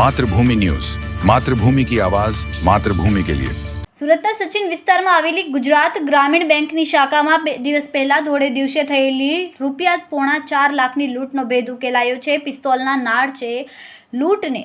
Mathrubhumi news. Mathrubhumi કી આવાજ, માતૃભૂમિ કે લિયે. સુરતના સચિન વિસ્તારમાં આવેલી ગુજરાત ગ્રામીણ બેંકની શાખામાં બે દિવસ પહેલા ધોળે દિવસે થયેલી રૂપિયા પોણા ચાર લાખની લૂંટનો ભેદ ઉકેલાયો છે. પિસ્તોલના નાળ છે. લૂંટને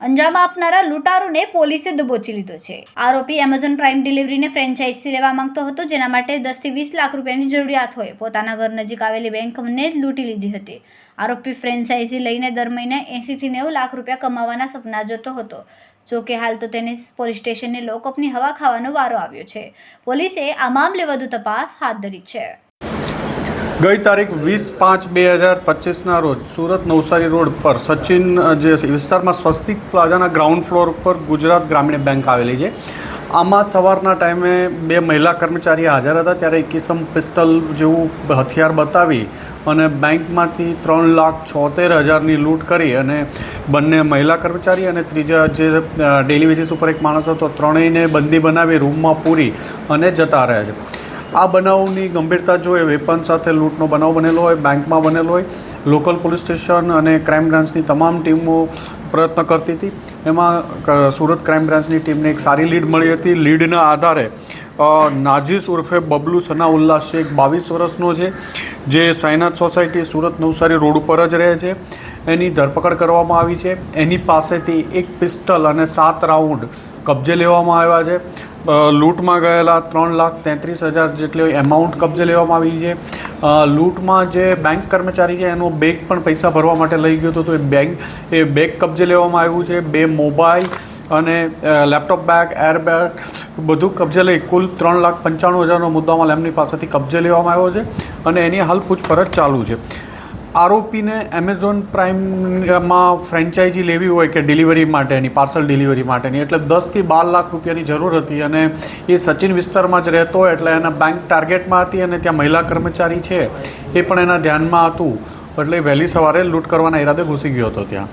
અંજામ આપનારા લૂંટારોને પોલીસે દબોચી લીધો છે. આરોપી એમેઝોન પ્રાઇમ ડિલિવરીને ફ્રેન્ચાઇઝી લેવા માંગતો હતો, જેના માટે દસથી વીસ લાખ રૂપિયાની જરૂરિયાત હોય. પોતાના ઘર નજીક આવેલી બેંકને લૂંટી લીધી હતી. આરોપી ફ્રેન્ચાઇઝી લઈને દર મહિને એંસીથી નેવું લાખ રૂપિયા કમાવાના સપના જોતો હતો. જો કે હાલ તો તેને પોલીસ સ્ટેશનને લોકઅપની હવા ખાવાનો વારો આવ્યો છે. પોલીસે આ મામલે વધુ તપાસ હાથ ધરી છે. ગઈ તારીખ વીસ પાંચ બે હજાર પચીસના રોજ સુરત નવસારી રોડ પર સચિન જે વિસ્તારમાં સ્વસ્તિક પ્લાઝાના ગ્રાઉન્ડ ફ્લોર પર ગુજરાત ગ્રામીણ બેંક આવેલી છે. આમાં સવારના ટાઈમે બે મહિલા કર્મચારી હાજર હતા, ત્યારે એકીસમ પિસ્તલ જેવું હથિયાર બતાવી અને બેંકમાંથી ત્રણ લાખ છોતેર હજારની લૂંટ કરી અને બંને મહિલા કર્મચારી અને ત્રીજા જે ડેલી વેજીસ ઉપર એક માણસ હતો, ત્રણેયને બંદી બનાવી રૂમમાં પૂરી અને જતા રહ્યા છે. આ બનાવની ગંભીરતા જોઈએ વેપન સાથે લૂંટનો બનાવ બનેલો હોય, બેંકમાં બનેલો હોય, લોકલ પોલીસ સ્ટેશન અને ક્રાઇમ બ્રાન્ચની તમામ ટીમો પ્રયત્ન કરતી હતી. એમાં સુરત ક્રાઇમ બ્રાન્ચની ટીમને એક સારી લીડ મળી હતી. લીડના આધારે નાજીસ ઉર્ફે બબલુ સનાઉલ્લા શેખ બાવીસ વર્ષનો છે, જે સાયનાથ સોસાયટી સુરત નવસારી રોડ ઉપર જ રહે છે. એની ધરપકડ કરવામાં આવી છે. એની પાસેથી એક પિસ્ટલ અને સાત રાઉન્ડ કબજે લેવામાં આવ્યા છે. લૂંટમાં ગયેલા ત્રણ લાખ તેત્રીસ હજાર જેટલી એમાઉન્ટ કબજે લેવામાં આવી છે. લૂંટમાં જે બેંક કર્મચારી છે, એનો બેગ પણ પૈસા ભરવા માટે લઈ ગયો હતો. તો એ બેંક એ બેગ કબજે લેવામાં આવ્યું છે. બે મોબાઈલ અને લેપટોપ બેગ એરબેગ બધું કબજે લઈ કુલ ત્રણ લાખ પંચાણું હજારનો મુદ્દામાલ એમની પાસેથી કબજે લેવામાં આવ્યો છે અને એની હાલ પૂછપરછ ચાલુ છે. આરોપીને એમેઝોન પ્રાઇમમાં ફ્રેન્ચાઇઝી લેવી હોય કે ડિલિવરી માટેની પાર્સલ ડિલિવરી માટેની, એટલે દસથી બાર લાખ રૂપિયાની જરૂર હતી અને એ સચિન વિસ્તારમાં જ રહેતો એટલે એના બેંક ટાર્ગેટમાં હતી અને ત્યાં મહિલા કર્મચારી છે એ પણ એના ધ્યાનમાં હતું. એટલે વહેલી સવારે લૂંટ કરવાના ઈરાદે ઘૂસી ગયો હતો ત્યાં.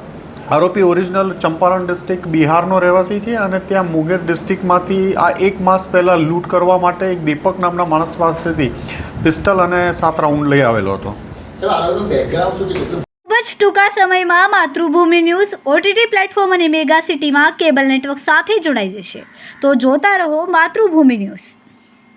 આરોપી ઓરિજિનલ ચંપારણ ડિસ્ટ્રિક્ટ બિહારનો રહેવાસી છે અને ત્યાં મુગેર ડિસ્ટ્રિક્ટમાંથી આ એક માસ પહેલાં લૂંટ કરવા માટે એક દીપક નામના માણસ પાસેથી પિસ્તલ અને સાત રાઉન્ડ લઈ આવેલો હતો. ખૂબ જ ટૂંકા સમયમાં માતૃભૂમિ ન્યૂઝ ઓટીટી પ્લેટફોર્મ અને મેગા સિટીમાં કેબલ નેટવર્ક સાથે જોડાઈ જશે. તો જોતા રહો માતૃભૂમિ ન્યૂઝ.